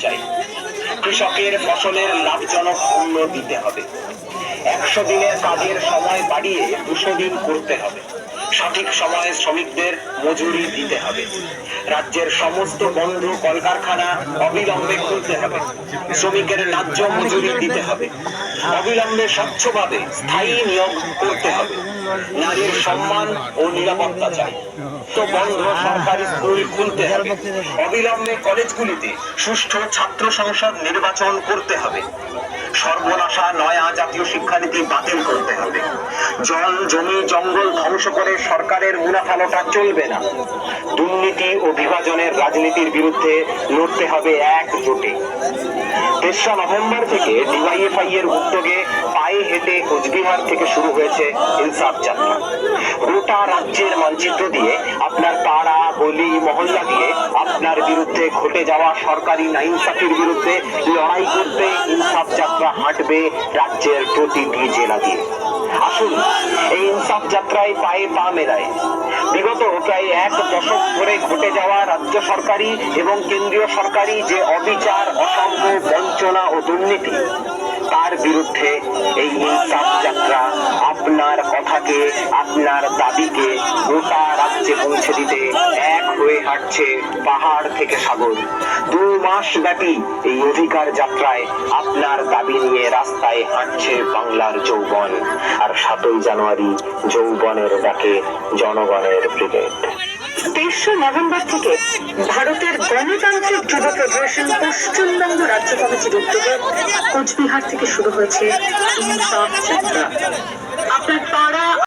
চাই। কৃষকের ফসলের লাভজনক মূল্য দিতে হবে। একশো দিনের কাজের সময় বাড়িয়ে দুশো দিন করতে হবে। সঠিক সময়ে শ্রমিকদের মজুরি দিতে হবে। রাজ্যের সমস্ত বন্ধ কলকারখানা অবিলম্বে খুলতে হবে। শ্রমিকের ন্যায্য মজুরি দিতে হবে। অবিলম্বে স্বচ্ছভাবে স্থায়ী নিয়োগ করতে হবে। নারীর সম্মান ও নিরাপত্তা চাই। তো বন্ধ সরকারি স্কুল খুলতে হবে। অবিলম্বে কলেজগুলিতে সুষ্ঠু ছাত্র সংসদ নির্বাচন করতে হবে। সর্বনাশা নয়া জাতীয় শিক্ষানীতি বাতিল করতে হবে। জল, জমি, জঙ্গল ধ্বংস করে সরকারের মুনাফা লোটা চলবে না। দুর্নীতি ও বিভাজনের রাজনীতির বিরুদ্ধে লড়তে হবে একজোটে। তেসরা নভেম্বর থেকে ডিওয়াইএফআই এর উদ্যোগে পায়ে হেঁটে কোচবিহার থেকে শুরু হয়েছে ইনসাফ যাত্রা। গোটা রাজ্যের মানচিত্র দিয়ে আপনার পাড়া গলি মহল্লা দিয়ে আপনার বিরুদ্ধে ঘটে যাওয়া সরকারি নাইনসাফির বিরুদ্ধে লড়াই করতে ইনসাফ যাত্রা হাঁটবে রাজ্যের প্রতিটি জেলা দিয়ে। আসুন, এই ইনসাফ যাত্রায় পায়ে পা মেলায়। বিগত প্রায় এক দশক ধরে ঘটে যাওয়া রাজ্য সরকারি এবং কেন্দ্রীয় সরকারি যে অবিচার অসম্ভ বঞ্চনা ও দুর্নীতি, তার বিরুদ্ধে এই ইনসাফ যাত্রা আপনার কথাকে, আপনার দাবিকে গোটা রাজ্যে পৌঁছে দিতে এক হয়ে হাঁটছে পাহাড় থেকে সাগর। দু মাস ব্যাপী এই অধিকার যাত্রায় আপনার দাবি নিয়ে রাস্তায় হাঁটছে বাংলার যৌবন। আর সাতই জানুয়ারি যৌবনের ডাকে জনগণের ব্রিগেড। তেইশে নভেম্বর থেকে ভারতের গণতান্ত্রিক যুব ফেডারেশন পশ্চিমবঙ্গ রাজ্য কমিটির উদ্যোগে কোচবিহার থেকে শুরু হয়েছে আপনার পাড়া